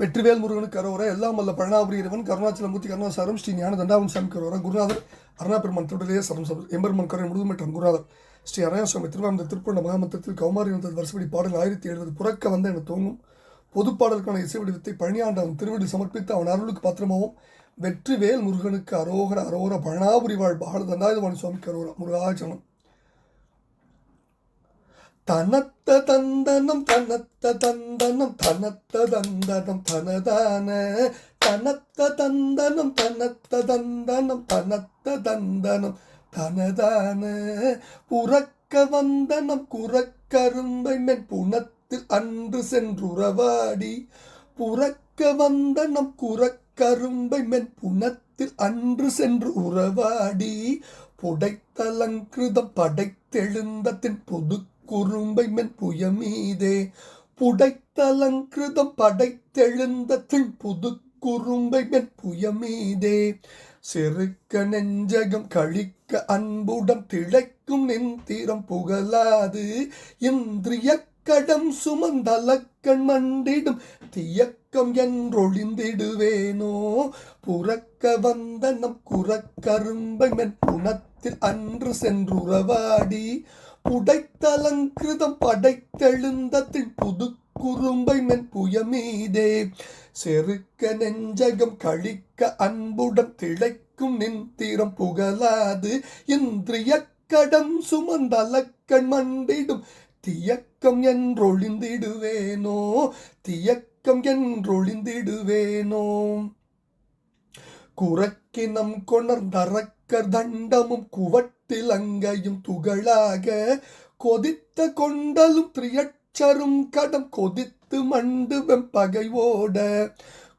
வெற்றிவேல் முருகனுக்கு அரோரா எல்லாம் வல்ல பழனாபுரி இறைவன் கருணாச்சலமூர்த்தி கருணாசாரம் ஸ்ரீ ஞான தண்டாவன் சாமி கரோரா குருநாதர் அருணா பெருமான் திருடலே சரம் சரம் எம்பெருமான் கரை முழுதுமற்றம் குருநாதர். ஸ்ரீ அரணாசுவாமி திருவாமந்த திருப்பூர்ண மகாமந்திரத்தில் கௌமாரி வந்தது வருஷப்படி பாடல் ஆயிரத்தி எழுபது புறக்க வந்த என தோங்கும் பொதுப்பாடலுக்கான இசை வடிவத்தை பழனியாண்டவன் திருவிடி சமர்ப்பித்து அவன் அருளுக்கு பாத்திரமாகவும் வெற்றிவேல் முருகனுக்கு அரோகர அரோர பழனாபுரி வாழ் பால தண்டாயுதவாணி சுவாமிக்கு அரோரா முருகாச்சனம் தனத்த தந்தனம் தனத்த தந்தனம் தனத்த தந்தனம் தனதான. தனத்த தந்தனம் தனத்த தந்தனம் தனத்த தந்தனம் தனதான. புறக்க வந்தனம் குறக்கரும்பை மென் புணத்தில் அன்று சென்றுறவாடி. புறக்க வந்தனம் குறக்கரும்பை மென் புணத்தில் அன்று சென்று உறவாடி. புடைத்தலங்கிருதம் படைத்தெழுந்தத்தின் புது குறும்பை மென் புயமீதே. புடைத்தலங்கிருதம் படைத்தெழுந்தத்தின் புது குறும்பை மென் புயமீதே. செருக்க நெஞ்சகம் கழிக்க அன்புடன் திளைக்கும் நெந்திரம் புகழாது. இந்திரிய கடம் சுமந்தலக்கண் மண்டிடும் தியக்கம் என்றொழிந்திடுவேனோ? புறக்க வந்த நம் குறக்கரும்பை மென் புனத்தில் அன்று சென்றுறவாடி. புடைத்தலங்கிருதம் படைத்தெழுந்தத்தின் புது குறும்பை மென் புயமீதே. செருக்க நெஞ்சகம் கழிக்க அன்புடன் திளைக்கும் நின் தீரம் புகழாது இன்றிய கடம் சுமந்தலக்கண் மண்டிடும் தியக்கம் என்றொழிந்திடுவேனோ? தியக்க தியக்கம் என்றொழிந்திடுவேனோ? குறக்கினம் கொணர்ந்தறக்கர் தண்டமும் குவட்டில் அங்கையும் துகளாக கொதித்த கொண்டலும் திரியச்சரும் கடம் கொதித்து மண்டு வெம்பகைவோட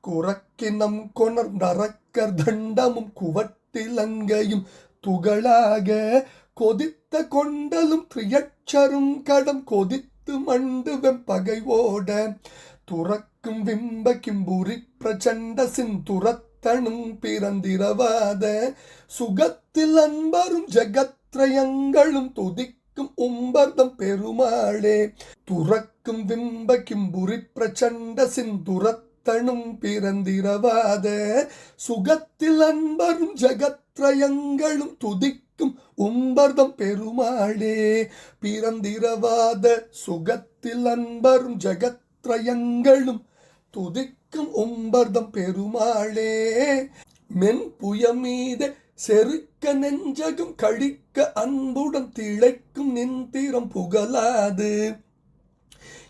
குறக்கினம் கொணர்ந்தறக்கர் தண்டமும் குவட்டில் அங்கையும் துகளாக கொதித்த கொண்டலும் திரியச்சரும் கடம் கொதித்து மண்டு வெம்பகைவோட துறக்கும் விம்ப கிம்புரி பிரச்சண்ட சிந்துரத்தனும் பிறந்திரவாத. சுகத்தில் அன்பரும் ஜகத்ரயங்களும் துதிக்கும் உம்பர்தம் பெருமாளே. துறக்கும் விம்ப கிம்புரி பிரச்சண்ட சிந்துரத்தனும் பிறந்திரவாத. சுகத்தில் அன்பரும் ஜகத்ரயங்களும் துதிக்கும் உம்பர்தம் பெருமாளே. பிறந்திரவாத சுகத்தில் அன்பரும் ஜகத் திரயங்களும் துதிக்கும் உம்பர்தம் பெருமாளே மென் புயமீத செருக்க நெஞ்சகம் கழிக்க அன்புடன் திளைக்கும் நின்திரம் புகழாது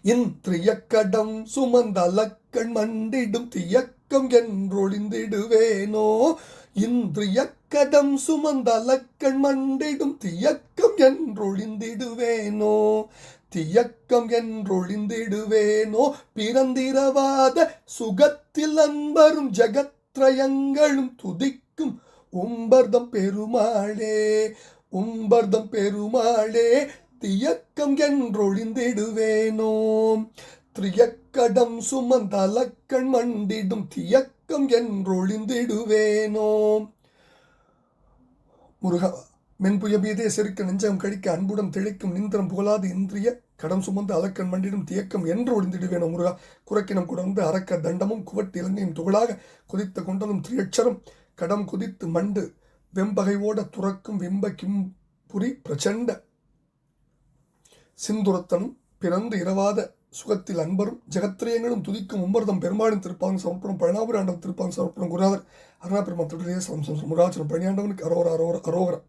இன்றியக்கடம் சுமந்தலக்கண் மண்டிடும் தியக்கம் என்றொழிந்திடுவேனோ இன்றியக்கடம் சுமந்தலக்கண் மண்டிடும் தியக்கம் என்றொழிந்திடுவேனோ தியக்கம் என்றொழிந்திடுவேனோ? பிறந்திரவாத சுகத்தில் அன்பரும் ஜகத்ரயங்களும் துதிக்கும் உம்பர்தம் பெருமாளே உம்பர்தம் பெருமாளே தியக்கம் என்றொழிந்திடுவேனோ? திரியக்கடம் சுமந்தலக்கண் மண்டிடும் தியக்கம் என்றொழிந்திடுவேனோ? முருகா மென்புயபியதே செருக்க நெஞ்சம் கழிக்க அன்புடன் திளைக்கும் நிந்திரம் புகழாது இந்திரிய கடம் சுமந்து அலக்கன் மண்டிடும் தியக்கம் என்று ஒளிந்திடுவேன் முருகா. குறக்கினம் குடர்ந்து அரக்க தண்டமும் குவட்டு இலங்கையும் துகளாக குதித்த கொண்டதும் திரியட்சரம் கடம் குதித்து மண்டு வெம்பகைவோட துறக்கும் விம்ப கிம்புரி பிரச்சண்ட சிந்துரத்தனும் பிறந்து இரவாத சுகத்தில் அன்பரும் ஜெகத்திரியங்களும் துதிக்கும் உம்பர்தம் பெருமாளின் திருப்பாங்க சமர்ப்பணம் பழனாபுரி ஆண்டவன் திருப்பாங்க சமர்ப்பணம் குருநாதர். அருணா பெருமாள் தொடரே சமசம் முருகாச்சலம் பழனியாண்டவனுக்கு அரோர அரோர அரோகரம்